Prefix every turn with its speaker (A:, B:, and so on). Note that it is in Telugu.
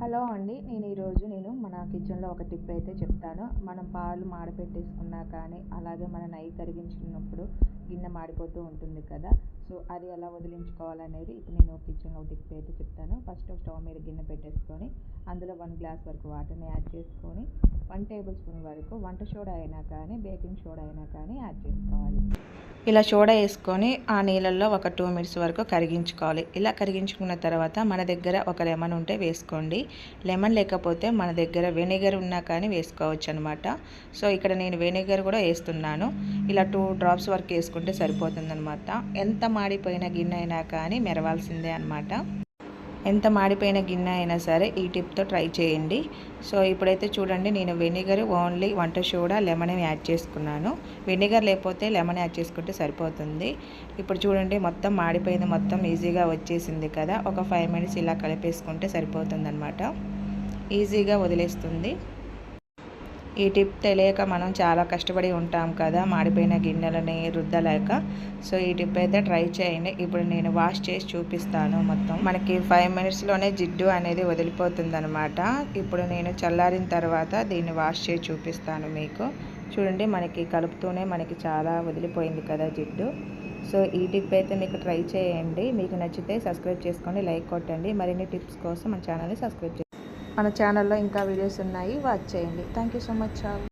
A: హలో అండి నేను ఈరోజు నేను మన కిచెన్లో ఒక టిప్ అయితే చెప్తాను. మనం పాలు మాడపెట్టేసుకున్నా కానీ అలాగే మన నెయ్యి కరిగించుకున్నప్పుడు గిన్నె మాడిపోతూ ఉంటుంది కదా. సో అది ఎలా వదిలించుకోవాలనేది ఇప్పుడు నేను కిచెన్లో ఒక టిప్ అయితే చెప్తాను. ఫస్ట్ స్టవ్ మీద గిన్నె పెట్టేసుకొని అందులో వన్ గ్లాస్ వరకు వాటర్ని యాడ్ చేసుకొని వన్ టేబుల్ స్పూన్ వరకు వంట సోడా అయినా కానీ బేకింగ్ సోడా అయినా కానీ యాడ్ చేసుకోవాలి. ఇలా సోడా వేసుకొని ఆ నీళ్ళల్లో ఒక టూ మినిట్స్ వరకు కరిగించుకోవాలి. ఇలా కరిగించుకున్న తర్వాత మన దగ్గర ఒక లెమన్ ఉంటే వేసుకోండి. లెమన్ లేకపోతే మన దగ్గర వెనిగర్ ఉన్నా కానీ వేసుకోవచ్చు అనమాట సో ఇక్కడ నేను వెనిగర్ కూడా వేస్తున్నాను. ఇలా టూ డ్రాప్స్ వరకు వేసుకుంటే సరిపోతుందనమాట ఎంత మాడిపోయిన గిన్నె అయినా కానీ మెరవాల్సిందే అనమాట ఎంత మాడిపోయిన గిన్నె అయినా సరే ఈ టిప్తో ట్రై చేయండి. సో ఇప్పుడైతే చూడండి నేను వెనిగర్ ఓన్లీ వంట సోడా లెమన్ యాడ్ చేసుకున్నాను. వెనిగర్ లేకపోతే లెమన్ యాడ్ చేసుకుంటే సరిపోతుంది. ఇప్పుడు చూడండి మొత్తం మాడిపోయింది మొత్తం ఈజీగా వచ్చేసింది కదా. ఒక ఫైవ్ మినిట్స్ ఇలా కలిపేసుకుంటే సరిపోతుంది అనమాట ఈజీగా వదిలేస్తుంది. ఈ టిప్ తెలియక మనం చాలా కష్టపడి ఉంటాం కదా మాడిపోయిన గిన్నెలని రుద్దలేక. సో ఈ టిప్ అయితే ట్రై చేయండి. ఇప్పుడు నేను వాష్ చేసి చూపిస్తాను మొత్తం. మనకి ఫైవ్ మినిట్స్లోనే జిడ్డు అనేది వదిలిపోతుంది అనమాట ఇప్పుడు నేను చల్లారిన తర్వాత దీన్ని వాష్ చేసి చూపిస్తాను మీకు. చూడండి మనకి కలుపుతూనే మనకి చాలా వదిలిపోయింది కదా జిడ్డు. సో ఈ టిప్ అయితే మీకు ట్రై చేయండి. మీకు నచ్చితే సబ్స్క్రైబ్ చేసుకోండి లైక్ కొట్టండి. మరిన్ని టిప్స్ కోసం మన ఛానల్ని సబ్స్క్రైబ్ చేయండి. మన ఛానల్లో ఇంకా వీడియోస్ ఉన్నాయి. వాచ్ చేయండి. Thank you so much